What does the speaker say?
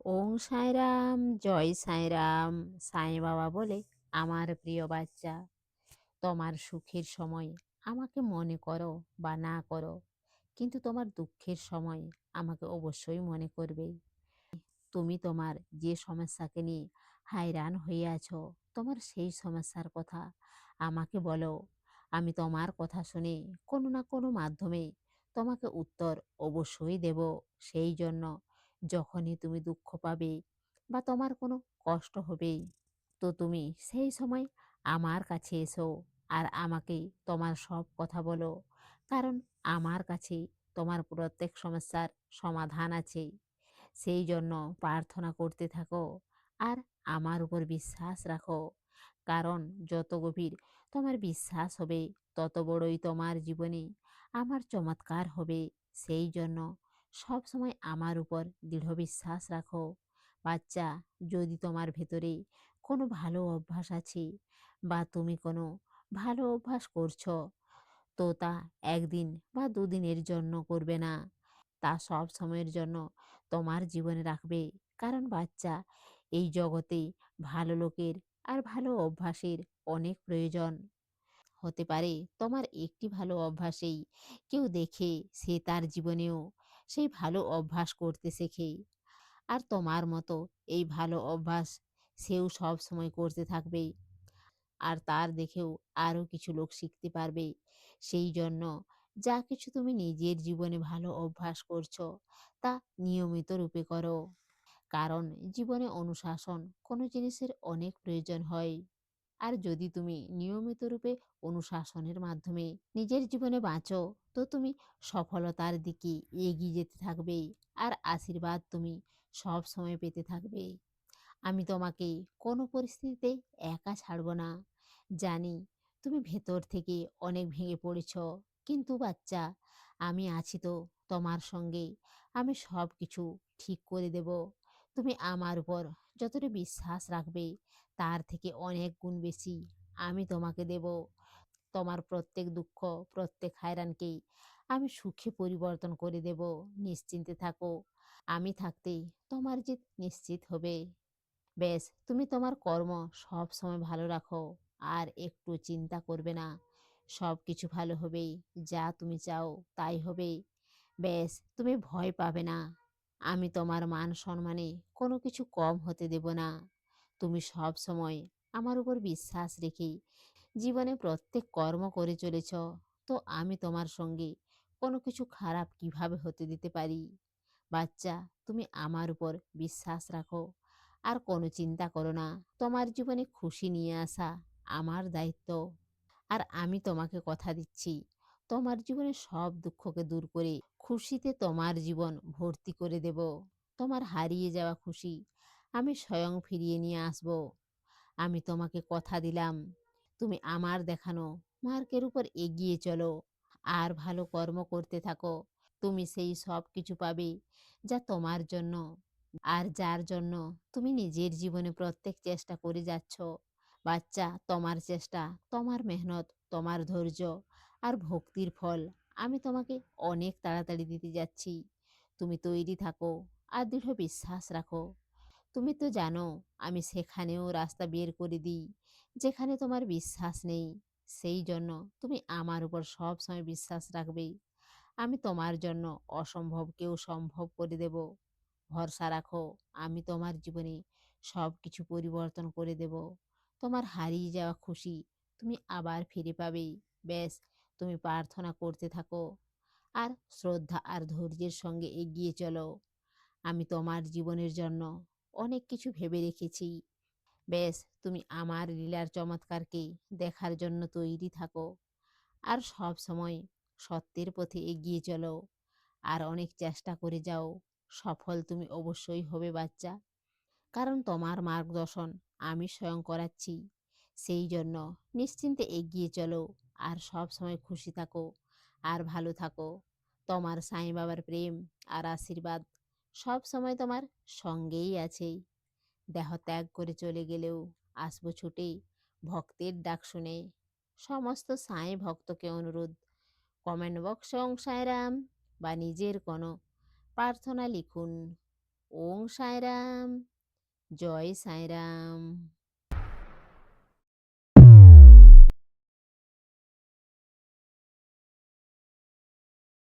ওং সাঁইরাম, জয় সাঁইরাম, সাঁই বাবা বলে আমার প্রিয় বাচ্চা, তোমার সুখের সময় আমাকে মনে করো বা না করো, কিন্তু তোমার দুঃখের সময় আমাকে অবশ্যই মনে করবে। তুমি তোমার যে সমস্যাকে নিয়ে হায়রান হয়ে আছো, তোমার সেই সমস্যার কথা আমাকে বলো। আমি তোমার কথা শুনে কোনো না কোনো মাধ্যমে তোমাকে উত্তর অবশ্যই দেব। সেই জন্য যখনই তুমি দুঃখ পাবে বা তোমার কোনো কষ্ট হবে তো তুমি সেই সময় আমার কাছে এসো আর আমাকে তোমার সব কথা বলো। কারণ আমার কাছে তোমার প্রত্যেক সমস্যার সমাধান আছে। সেই জন্য প্রার্থনা করতে থাকো আর আমার উপর বিশ্বাস রাখো। কারণ যত গভীর তোমার বিশ্বাস হবে, তত বড়ই তোমার জীবনে আমার চমৎকার হবে। সেই জন্য সব সময় আমার উপর দৃঢ় বিশ্বাস রাখো। বাচ্চা, যদি তোমার ভেতরে কোনো ভালো অভ্যাস আছে বা তুমি কোনো ভালো অভ্যাস করছ, তো তা একদিন বা দুদিনের জন্য করবে না। তা সব সময়ের জন্য তোমার জীবনে রাখবে। কারণ বাচ্চা, এই জগতে ভালো লোকের আর ভালো অভ্যাসের অনেক প্রয়োজন। হতে পারে তোমার একটি ভালো অভ্যাসেই কেউ দেখে সে তার জীবনেও সেই ভালো অভ্যাস করতে শেখে আর তোমার মতো এই ভালো অভ্যাস সেও সব সময় করতে থাকবে আর তার দেখেও আরও কিছু লোক শিখতে পারবে সেই জন্য যা কিছু তুমি নিজের জীবনে ভালো অভ্যাস করছ, তা নিয়মিত রূপে করো। কারণ জীবনে অনুশাসন কোনো জিনিসের অনেক প্রয়োজন হয়। আর যদি তুমি নিয়মিত রূপে অনুশাসনের মাধ্যমে নিজের জীবনে বাঁচো, তো তুমি সফলতার দিকে এগিয়ে যেতে থাকবে আর আশীর্বাদ তুমি সব সময় পেতে থাকবে। আমি তোমাকে কোনো পরিস্থিতিতে একা ছাড়ব না। জানি তুমি ভেতর থেকে অনেক ভেঙে পড়েছ, কিন্তু বাচ্চা, আমি আছি তো তোমার সঙ্গে। আমি সব কিছু ঠিক করে দেব। তুমি আমার উপর যতটা বিশ্বাস রাখবে, তার থেকে অনেক গুণ বেশি আমি তোমাকে দেব। তোমার প্রত্যেক দুঃখ, প্রত্যেক হায়রানকেই আমি সুখে পরিবর্তন করে দেব। নিশ্চিন্তে থাকো। আমি থাকতেই তোমার জিত নিশ্চিত হবে। বেশ তুমি তোমার কর্ম সব সময় ভালো রাখো আর একটু চিন্তা করবে না। সব কিছু ভালো হবেই যা তুমি চাও তাই হবে। বেশ তুমি ভয় পাবে না। আমি তোমার মান সম্মানে কোনো কিছু কম হতে দেব না। তুমি সব সময় আমার উপর বিশ্বাস রেখে জীবনে প্রত্যেক কর্ম করে চলেছ। তো আমি তোমার সঙ্গে কোনো কিছু খারাপ কীভাবে হতে দিতে পারি? বাচ্চা, তুমি আমার উপর বিশ্বাস রাখো। আর কোনো চিন্তা করো না। তোমার জীবনে খুশি নিয়ে আসা আমার দায়িত্ব। আর আমি তোমাকে কথা দিচ্ছি। তোমার জীবনে সব দুঃখকে দূর করে খুশিতে তোমার জীবন ভর্তি করে দেব। তোমার হারিয়ে যাওয়া খুশি আমি স্বয়ং ফিরিয়ে নিয়ে আসব। আমি তোমাকে কথা দিলাম, তুমি আমার দেখানো মার্কের উপর এগিয়ে চলো, আর ভালো কর্ম করতে থাকো। তুমি সেই সব কিছু পাবে যা তোমার জন্য, আর যার জন্য তুমি নিজের জীবনে প্রত্যেক চেষ্টা করে যাচ্ছ। বাচ্চা, তোমার চেষ্টা, তোমার মেহনত, তোমার ধৈর্য, আর ভক্তির ফল। আমি তোমাকে অনেক তাড়াতাড়ি দিতে যাচ্ছি। তুমি তৈরি থাকো আর দৃঢ় বিশ্বাস রাখো। তুমি তো জানো আমি সেখানেও রাস্তা বের করে দিই, যেখানে তোমার বিশ্বাস নেই। সেই জন্য তুমি আমার উপর সব সময় বিশ্বাস রাখবে। আমি তোমার জন্য অসম্ভবকেও সম্ভব করে দেব। ভরসা রাখো, আমি তোমার জীবনে সব কিছু পরিবর্তন করে দেব। তোমার হারিয়ে যাওয়া খুশি তুমি আবার ফিরে পাবে। ব্যাস তুমি প্রার্থনা করতে থাকো। আর শ্রদ্ধা আর ধৈর্যের সঙ্গে এগিয়ে চলো। আমি তোমার জীবনের জন্য অনেক কিছু ভেবে রেখেছি। বেশ, তুমি আমার লীলার চমৎকারকে দেখার জন্য তৈরি থাকো। আর সব সময় সত্যের পথে এগিয়ে চলো। আর অনেক চেষ্টা করে যাও। সফল তুমি অবশ্যই হবে, বাচ্চা। কারণ তোমার মার্গদর্শন আমি স্বয়ং করাচ্ছি। সেই জন্য নিশ্চিন্তে এগিয়ে চলো। আর সব সময় খুশি থাকো। আর ভালো থাকো। তোমার সাঁই বাবার প্রেম আর আশীর্বাদ সব সময় তোমার সঙ্গেই আছে। দেহ ত্যাগ করে চলে গেলেও আসব ছুটে ভক্তের ডাক শুনে। সমস্ত সাঁই ভক্তকে অনুরোধ। কমেন্ট বক্সে অং সাঁয়রাম বা নিজের কোনো প্রার্থনা লিখুন। ওং সাঁইরাম জয় সাঁইরাম